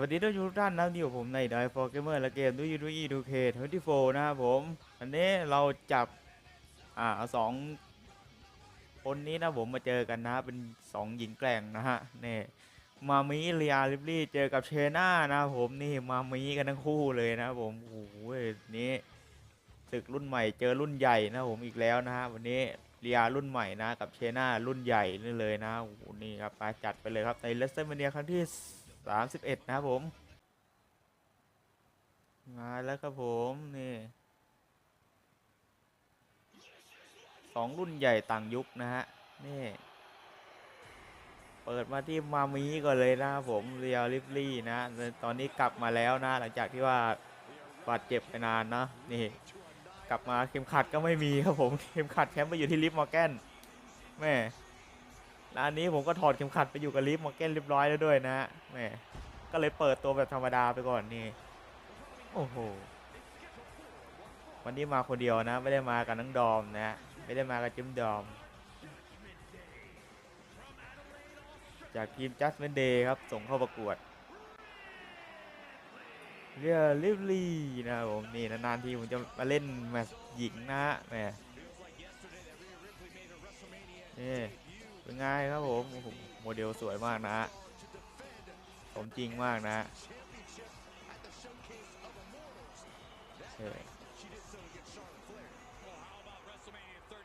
วัสดีทุกท่านนะที่อยู่ผมในดอยฟอร์เกมเมอร์และเกมดูยูดูอีดูเคทเวนตี้โฟนะครับผมอันนี้เราจับ อ่าเอาสองคนนี้นะผมมาเจอกันนะเป็นสองหญิงแกร่งนะฮะนี่มามีเรียลิบลี่เจอกับเชน่านะครับผมนี่มามีกันทั้งคู่เลยนะครับผมโอ้โหนี้ศึกรุ่นใหม่เจอรุ่นใหญ่นะครับผมอีกแล้วนะฮะวันนี้เรียรุ่นใหม่นะกับเชน่ารุ่นใหญ่นี่เลยนะโอ้โหนี่ครับไปจัดไปเลยครับในเลสเตอร์เมเนียครั้งที่ สามสิบเอ็ดนะครับผม มาแล้วครับผมนี่สองรุ่นใหญ่ต่างยุคนะฮะนี่เปิดมาที่มามีก่อนเลยนะครับผมเรียลลิฟลี่นะ ตอนนี้กลับมาแล้วนะหลังจากที่ว่าบาดเจ็บไปนานนะนี่กลับมาเข็มขัดก็ไม่มีครับผมเข็มขัดแชมป์ไปอยู่ที่ลิฟมอร์แกนแม่ ร้านนี้ผมก็ถอดเข็มขัดไปอยู่กับลิฟมอร์แกนเรียบร้อยแล้วด้วยนะฮะแม่ก็เลยเปิดตัวแบบธรรมดาไปก่อนนี่โอ้โหวันนี้มาคนเดียวนะ ไม่ได้มากับน้องดอมนะไม่ได้มากับจิมดอม จากทีม Judgment Day ครับ ส่งเข้าประกวดเรียลิฟลี่นะครับผมนี่นานๆทีผมจะมาเล่นแมตช์หญิงนะฮะแหมนี่ เป็นไงครับผมโมเดลสวยมากนะสมจริงมากนะ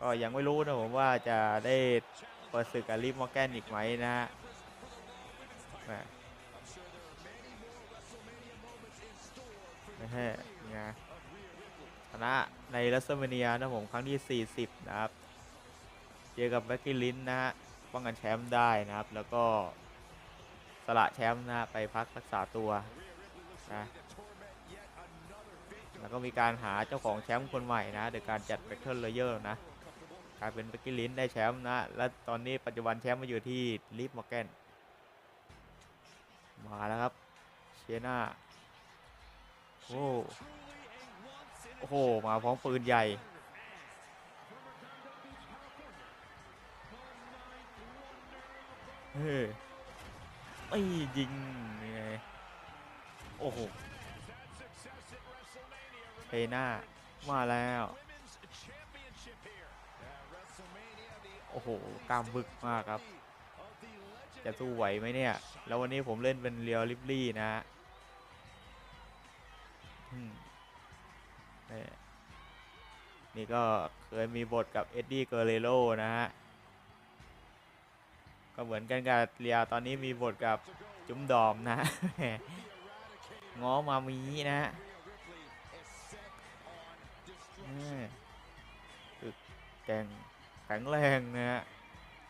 ก็ยังไม่รู้นะผมว่าจะได้เปิดศึกกับลิมอร์แกนอีกไหมนะฮะแหมไม่ใช่ไงชนะในรัสเมเนียนะผมครั้งที่ 40 นะครับ เจอกับแบ็กกี้ลินนะฮะ ป้องกันแชมป์ได้นะครับ แล้วก็สละแชมป์นะไปพักรักษาตัวนะแล้วก็มีการหาเจ้าของแชมป์คนใหม่นะโดยการจัด Battle Royale นะกลายเป็นเบกกี้ลินได้แชมป์นะ และตอนนี้ปัจจุบันแชมป์มาอยู่ที่ลิฟมอร์แกนมาแล้วครับเชียนาโอ้โอ้โหมาพร้อมปืนใหญ่ เฮ้ยไม่ยิงยังไงโอ้โหเทน่ามาแล้ว โอ้โหกล้ามบึกมากครับ จะสู้ไหวไหมเนี่ย แล้ววันนี้ผมเล่นเป็นเรียวลิฟลี่นะฮะนี่ก็เคยมีบทกับเอ็ดดี้เกเรโรนะฮะ ก็เหมือนกันกับเรียตอนนี้มีบทกับจุ้มดอมนะง้อมามีนะนี่คือแกร่งแข็งแรงนะฮะ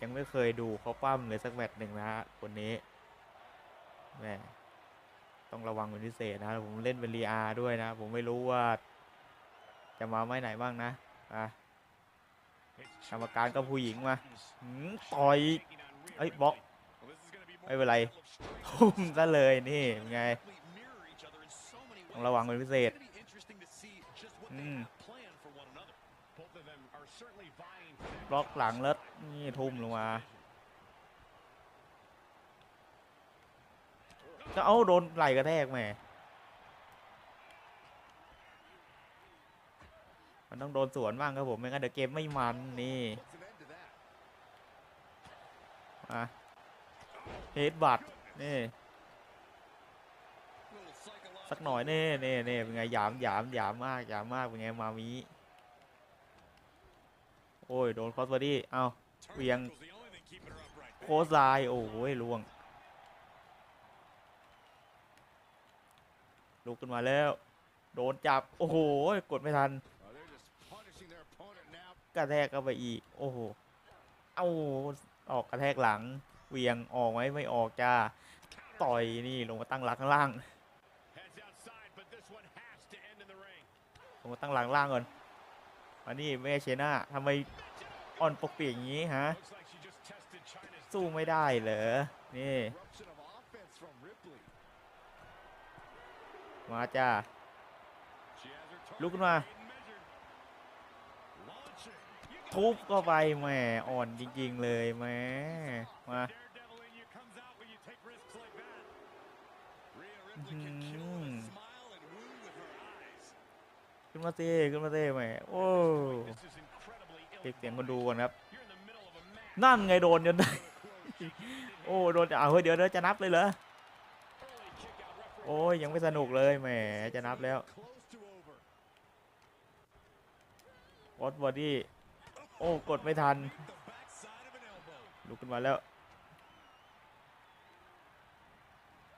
ยังไม่เคยดูเขาปั้มเลยสักแมตช์หนึ่งนะฮะคนนี้แม่ต้องระวังเป็นพิเศษนะผมเล่นเป็นรีอาด้วยนะ ผมไม่รู้ว่า จะมาไม่ไหนบ้างนะอะกรรมการก็ผู้หญิงมาหืมต่อย เอ้ยบล็อกไม่เป็นไรทุ่มซะเลยนี่ไงต้องระวังเป็นพิเศษบล็อกหลังแล้วนี่ทุ่มลงมาก็เอาโดนไหลกระแทกแหมมันต้องโดนสวนบ้างครับผมไม่งั้นเดี๋ยวเกมไม่มันนี่ มาเฮดบัตนี่สักหน่อยเน่เน่เน่เป็นไงหยามหยามหยามมากหยามมากเป็นไงมามีโอ้ยโดนคอสบอดี้เอาเวียงโคสไลน์โอ้ยล่วง ลุกขึ้นมาแล้ว โดนจับ โอ้โห กดไม่ทันกระแทกเข้าไปอีก โอ้โห เอา ออกกระแทกหลังเวียงออกไหมไม่ออกจ้าต่อยนี่ลงมาตั้งหลักข้างล่างลงมาตั้งหลังล่างก่อนมานี่แม่เชน่าทำไมอ่อนปกเปียกอย่างนี้ฮะสู้ไม่ได้เหรอนี่มาจ้าลุกขึ้นมา ทุบก็ไปแหม่อ่อนจริง ๆ เลยแหม่มาอื้อหือขึ้นมาสิขึ้นมาสิแหมโอ้เก็บเสียงคนดูก่อนครับ นั่นไงโดนจนได้โอ้โดนเอาวเฮ้ยเดี๋ยวเดี๋ยวจะนับเลยเหรอโอ้ยยังไม่สนุกเลยแหมจะนับแล้ววอตบอดี้ โอ้กดไม่ทัน ลุกขึ้นมาแล้ว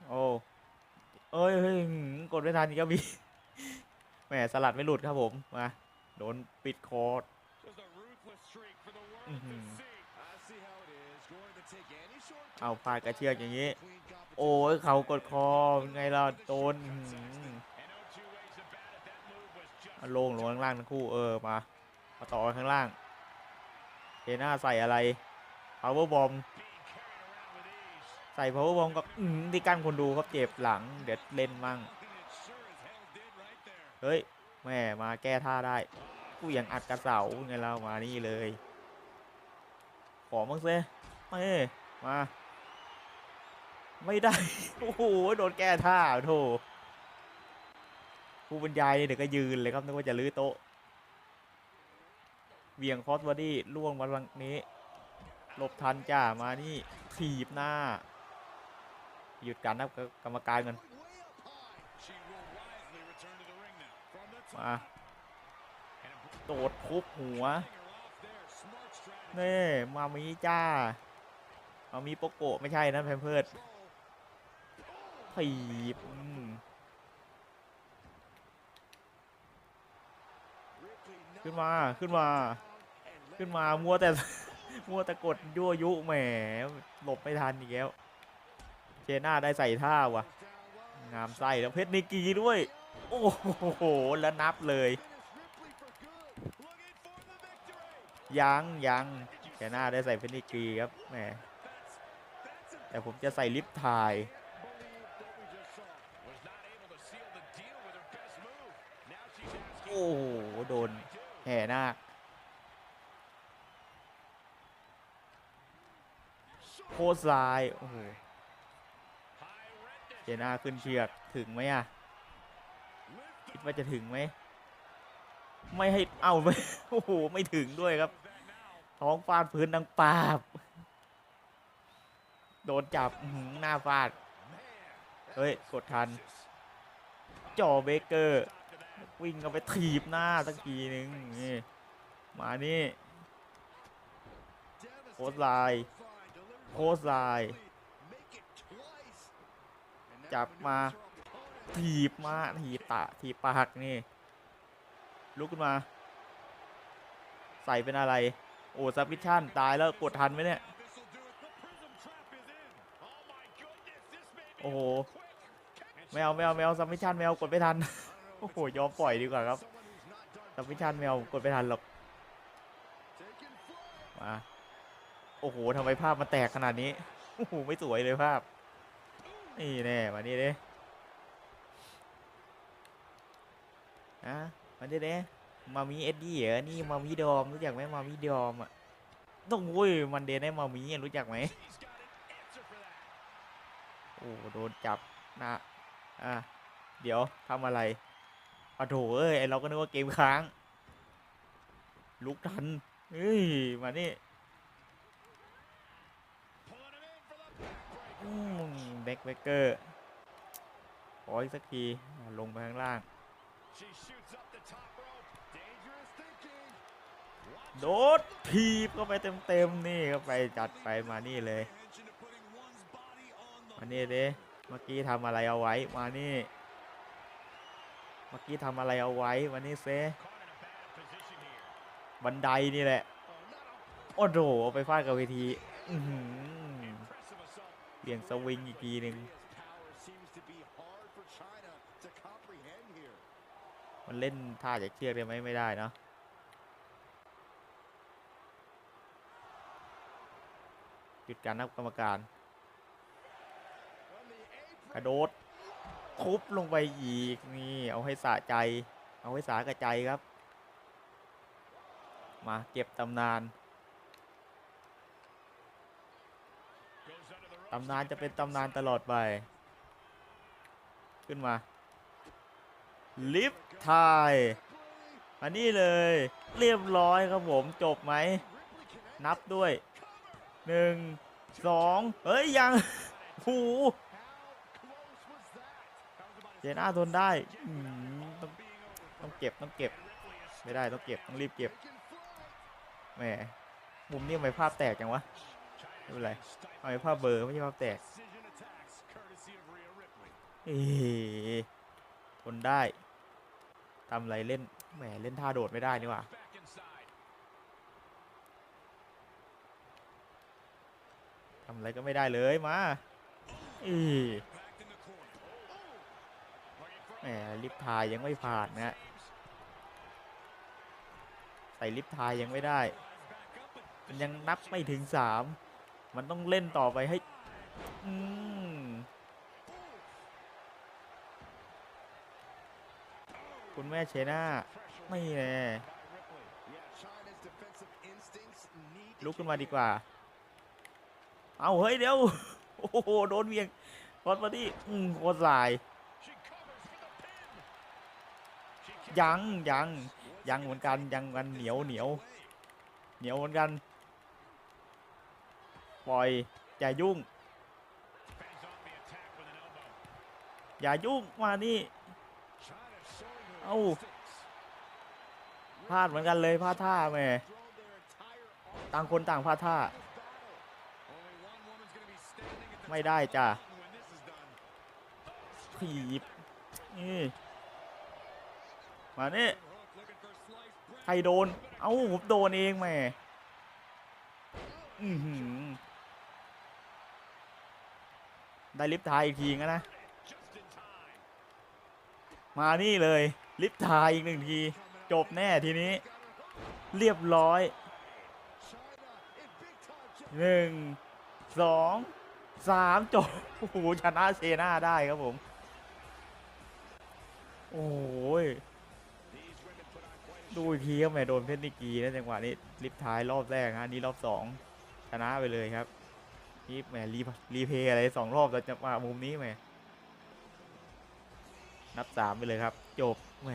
โอ้เอ้ยเฮ้ยกดไม่ทันอีกครับพี่แหมสลัดไม่หลุดครับผม มา โดนปิดคอร์ดเอาพาดกระเชือกอย่างนี้ โอ้ยเขากดคอเป็นไงล่ะโดนลงลงข้างล่างทั้งคู่เออมามาต่อข้างล่าง น่าใส่อะไร power bomb ใส่ power bomb กับที่กั้นคนดูครับเจ็บหลัง เดี๋ยวเล่นมั่ง เฮ้ย แม่มาแก้ท่าได้ กูยังอัดกระเสาไงเรามานี่เลย ขอมั้งเซ่ไม่มา ไม่ได้ โอ้โห โดนแก้ท่าโถผู้บรรยายเดี๋ยวก็ยืนเลยครับนึกว่าจะลื้อโต๊ะ เวียงคอสบอดี้ล่วงมาลังนี้หลบทันจ้ามานี่ถีบหน้า หยุดการนับกรรมการกันมาโดดทุบหัวเน่มามีจ้ามามีโปโกะไม่ใช่นะแพมเพิร์ดถีบขึ้นมาขึ้นมา ขึ้นมามัวแต่มัวแต่กดยั่วยุแหมหลบไม่ทันอีกแล้วเชน่าได้ใส่ท่าวะงามไส้แล้วเพชรนิกีด้วย โอ้โหแล้วนับเลยยังยังแกหน้าได้ใส่เพชรนิกีครับแหมแต่ผมจะใส่ลิฟต์ถ่ายโอ้โหโดนแห่หน้า คโคตรทราย โอ้โหเจน่าขึ้นเชือกถึงไหมอะคิดว่าจะถึงไหม ไม่ให้ เอ้าไม่โอ้โห ไม่ถึงด้วยครับ ท้องฟาดพื้นดังปาบ โดนจับอื้อหือหน้าฟาด เฮ้ย กดทัน จ่อเบเกอร์ วิ่งเข้าไปถีบหน้าสักทีหนึ่งนี่ มานี่โคตรลาย โคตรลายจับมาถีบมาถีบตะถีบปากนี่ ลุกขึ้นมา ใส่เป็นอะไร โอ้ซับมิชชั่น ตายแล้วกดทันไหมเนี่ย โอ้โหไม่เอาไม่เอาไม่เอาซับมิชชั่นไม่เอากดไม่ทัน โอ้โห ยอมปล่อยดีกว่าครับซับมิชชั่นไม่เอากดไม่ทันหรอก มา โอ้โหทำไมภาพมันแตกขนาดนี้ โอ้โห ไม่สวยเลยภาพ นี่แน่ มานี่เด้อะมาดิเด้มามีเอ็ดดี้เหรอ นี่มามีดอม รู้จักไหมมามีดอมอะต้องโว้ย มันเดนได้มามีรู้จักไหม โอ้ โดนจับนะอะ เดี๋ยวทำอะไรปะโถเอ้ย เราก็นึกว่าเกมค้าง ลุกทัน เฮ้ย มานี่อืมแบ็คเบเกอร์ขออีกสักทีลงไปข้างล่าง โดดทีบเข้าไปเต็มๆนี่เข้าไปจัดไปมานี่เลยมานี่เด้เมื่อกี้ทำอะไรเอาไว้มานี่ เมื่อกี้ทำอะไรเอาไว้มานี่เซบันไดนี่แหละ โอ้โหไปฟาดกับเวที ลี่ยนสวิงอีกทีหนึ่งมันเล่นท่าจากเชือกได้ไหมไม่ได้เนาะหยุดการนับกรรมการ กระโดดทุบลงไปอีกนี่เอาให้สะใจ เอาให้สากระใจครับ มาเก็บตำนาน ตำนานจะเป็นตำนานตลอดไป ขึ้นมา ลิฟทายอันนี้เลย เรียบร้อยครับผมจบไหม นับด้วยหนึ่งสองเฮ้ย ยังหูเจน่าทนได้ต้องต้องเก็บต้องเก็บ ไม่ได้ต้องเก็บต้องรีบเก็บแหมมุมนี้ทำไมภาพแตกจังวะ ไม่เป็นไรทำไมภาพเบอร์ไม่ใช่ภาพแตกเอ๊ะทนได้ทำอะไรเล่นแหมเล่นท่าโดดไม่ได้นี่หว่าทำอะไรก็ไม่ได้เลยมาอีแหมลิฟทายยังไม่ผ่านนะใส่ลิฟทายยังไม่ได้ มันยังนับไม่ถึงสาม มันต้องเล่นต่อไปให้อืมคุณแม่เชน่าไม่แน่ลุกขึ้นมาดีกว่า เอาเฮ้ยเดี๋ยว โอ้โห โดนเวียงพอดมาดิอืมโคตรลาย ยังยังยังเหมือนกันยังกันเหนียวเหนียวเหนียวเหมือนกัน ปล่อย อย่ายุ่ง อย่ายุ่งมานี่เอ้าพลาดเหมือนกันเลยพลาดท่าแม่ต่างคนต่างพลาดท่า ไม่ได้จ้ะถีบนี่มานี่ใครโดน เอ้าผมโดนเองแม่อือหือ ได้ลิฟทายอีกทีงั้นนะ มานี่เลยลิฟทายอีกหนึ่งที จบแน่ทีนี้ เรียบร้อยหนึ่งสองสามจบโอ้โหชนะเซนาได้ครับผม โอ้ยดูอีกทีครับแม่โดนเพชรนิกีนะจังหวะนี้ลิฟท้ายรอบแรกฮะนี่รอบสองชนะไปเลยครับ นี่แหมรีรีเพย์อะไรสองรอบแล้วจะมามุมนี้แหมนับสามไปเลยครับ จบแหม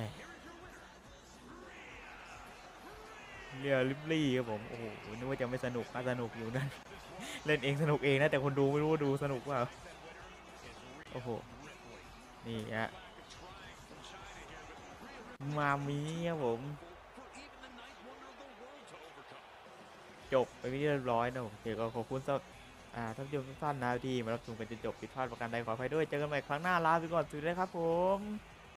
เรือลิบลี่ครับผมโอ้โหนึกว่าจะไม่สนุกน่าสนุกอยู่นั่นเล่นเองสนุกเองนะแต่คนดูไม่รู้ว่าดูสนุกเปล่าโอ้โหนี่ฮะมามีครับผมจบไปไม่เรียบร้อยนะผมโอเคก็ขอบคุณสำหรับ อ่าท่านผู้ชมทุกท่านนะที่มารับชมกันจนจบผิดพลาดประการใดขออภัยด้วย เจอกันใหม่ครั้งหน้าลาไปก่อนสวัสดีครับผม